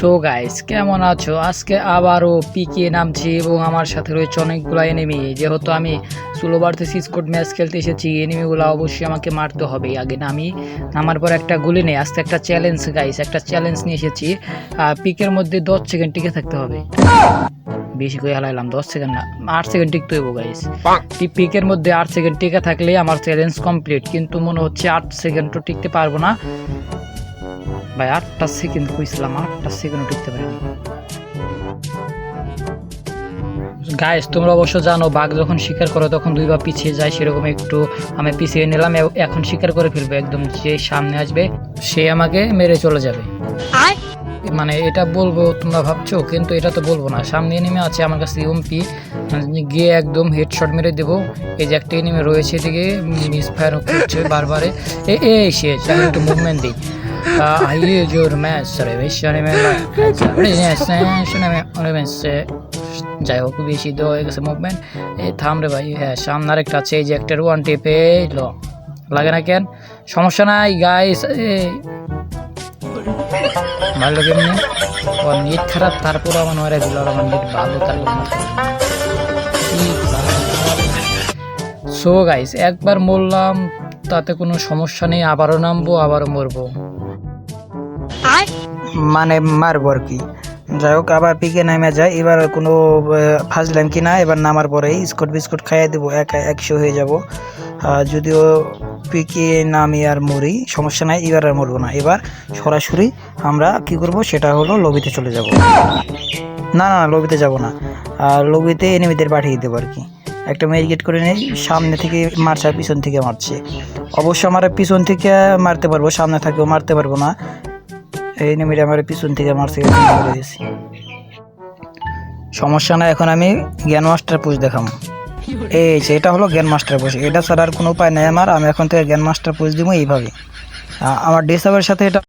So guys কেমন আছো? আজকে আবারও পিকে নামছি এবং আমার সাথে রয়েছে অনেকগুলো এনিমি যেহেতু আমি সুলোবারতে সিসকোট ম্যাচ খেলতে এসেছি এনিমিগুলো অবশ্যই আমাকে মারতে হবে। আগে নামি নামার পর একটা গুলি নেই আজকে একটা চ্যালেঞ্জ গাইস একটা চ্যালেঞ্জ নিয়ে এসেছি। পিকের মধ্যে দশ সেকেন্ড টিকে থাকতে হবে। বেশি করে হালাইলাম দশ সেকেন্ড না আট সেকেন্ড টিকতে হইব গাইস পিকের মধ্যে আট সেকেন্ড টিকে থাকলে আমার চ্যালেঞ্জ কমপ্লিট কিন্তু মনে হচ্ছে আট সেকেন্ডও টিকতে পারব না। ভাই আটটা সেকেন্ড কইছিলাম আটটা সেকেন্ড টিকতে পারিনি গাইস তোমরা অবশ্য জানো বাঘ যখন শিকার করে তখন দুই পা পিছিয়ে যায় সেরকম একটু আমি পিছিয়ে নিলাম এখন শিকার করে ফেলবে একদম যে সামনে আসবে সে আমাকে মেরে চলে যাবে। মানে এটা বলব তোমরা ভাবছ কিন্তু এটা তো বলব না। সামনে এনিমে আছে আমার কাছে ইউমপি গিয়ে একদম হেডশট মেরে দেবো। এই যে একটা এনিমে রয়েছে এদিকে মিস ফায়ার করছে বারবারে। এ এ সে একটু মুভমেন্ট দিই। আইয়ে জোর ম্যাচ সরে বেশি যাই হোক বেশি দেওয়া হয়ে গেছে মুভমেন্ট এই থাম ভাই হ্যাঁ সামনে আরেকটা আছে এই যে একটা ওয়ান টেপে ল লাগে না কেন সমস্যা নাই গাইস ভালো কেমনি ওর নেট খারাপ তারপর আমার মারা দিল আমার নেট ভালো তারপর সো গাইস একবার মরলাম, তাতে কোনো সমস্যা নেই, আবারও নামবো, আবারও মরবো। মানে মারবো আর কি। যাই হোক, আবার পিকে নামে যায়। এবার কোনো ফাজলাম কি না, এবার নামার পরেই স্কট বিস্কুট খাইয়ে দেবো, একা একশো হয়ে যাব। যদিও পিকে নামি আর মরি, সমস্যা নাই, এবার আর মরবো না। এবার সরাসরি আমরা কি করব, সেটা হলো লবিতে চলে যাব। না না, লবিতে যাব না। আর লবিতে এনিমিদের পাঠিয়ে দেবো আর কি। একটা মেরিগেট করে নেই, সামনে থেকে মারছে আর পিছন থেকে মারছে। অবশ্য আমার পিছন থেকে মারতে পারব, সামনে থাকেও মারতে পারব না। এই নেমিটা আমার পিছন থেকে মারছে করে দিয়েছি। সমস্যা না এখন আমি জ্ঞান মাস্টার পুজ দেখাম এই যে, এটা হলো জ্ঞান মাস্টার পুষ এটা ছাড়া আর কোনো উপায় নেই আমার। আমি এখন থেকে জ্ঞান মাস্টার পুজ দিব এইভাবে। আমার ডেসাবের সাথে এটা